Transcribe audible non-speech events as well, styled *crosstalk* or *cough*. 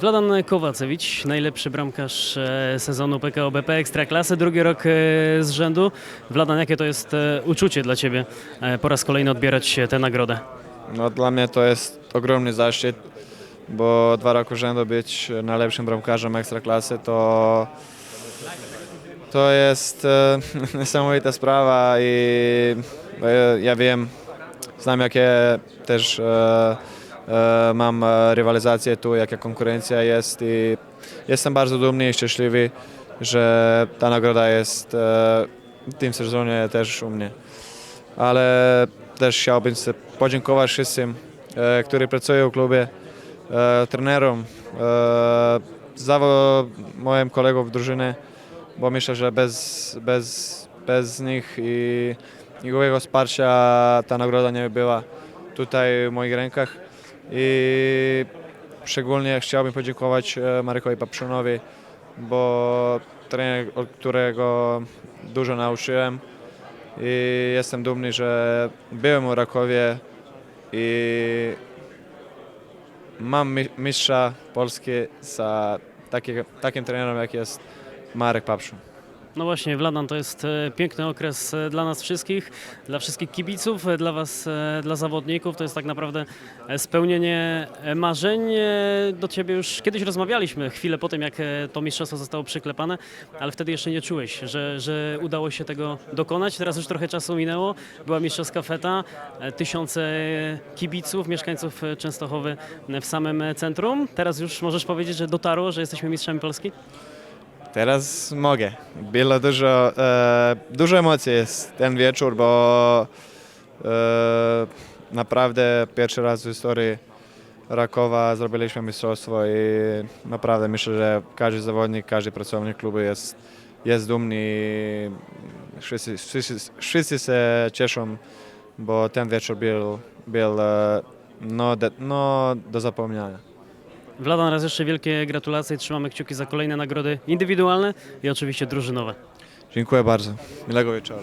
Vladan Kowacewicz, najlepszy bramkarz e, sezonu PKO BP Ekstraklasy, drugi rok e, z rzędu. Vladan, jakie to jest e, uczucie dla Ciebie po raz kolejny odbierać tę nagrodę? No, dla mnie to jest ogromny zaszczyt, bo dwa roku rzędu być najlepszym bramkarzem ekstraklasy to, to jest *laughs* niesamowita sprawa i e, ja wiem, znam jakie też e, mam e, rywalizację tu, jaka konkurencja jest i jestem bardzo dumny i szczęśliwy, że ta nagroda jest e, w tym sezonie też u mnie. Ale też chciałbym podziękować wszystkim, e, którzy pracują w klubie, e, trenerom, e, zawo moim kolegom w drużynie, bo myślę, że bez, bez, bez nich i nikogo wsparcia ta nagroda nie by była tutaj w moich rękach. I szczególnie chciałbym podziękować e, Marykowi Papszunowi, bo trener, od którego dużo nauczyłem i jestem dumny, że byłem u Rakowie i mam mi- mistrza Polski za taki, takim trenerem, jak jest Marek Papszun. No właśnie, Vladan to jest e, piękny okres e, dla nas wszystkich, dla wszystkich kibiców, e, dla Was, dla zawodników. To jest tak naprawdę spełnienie marzeń. Do Ciebie już kiedyś rozmawialiśmy, chwilę po tym, jak to mistrzostwo zostało przyklepane, ale wtedy jeszcze nie czułeś, że, że udało się tego dokonać. Teraz już trochę czasu minęło, była mistrzowska feta, tysiące kibiców, mieszkańców Częstochowy w samym centrum. Teraz już możesz powiedzieć, że dotarło, że jesteśmy mistrzami Polski? Teraz mogę. Było dużo, e, dużo emocji jest ten wieczór, bo e, naprawdę pierwszy raz w historii Rakowa zrobiliśmy mistrzostwo i naprawdę myślę, że każdy zawodnik, każdy pracownik klubu jest, jest dumny wszyscy, wszyscy, wszyscy się cieszą, bo ten wieczór był, był e, no, no, do zapomnienia. Vladan, raz jeszcze wielkie gratulacje. Trzymamy kciuki za kolejne nagrody indywidualne i oczywiście drużynowe. Dziękuję bardzo. Miłego wieczoru.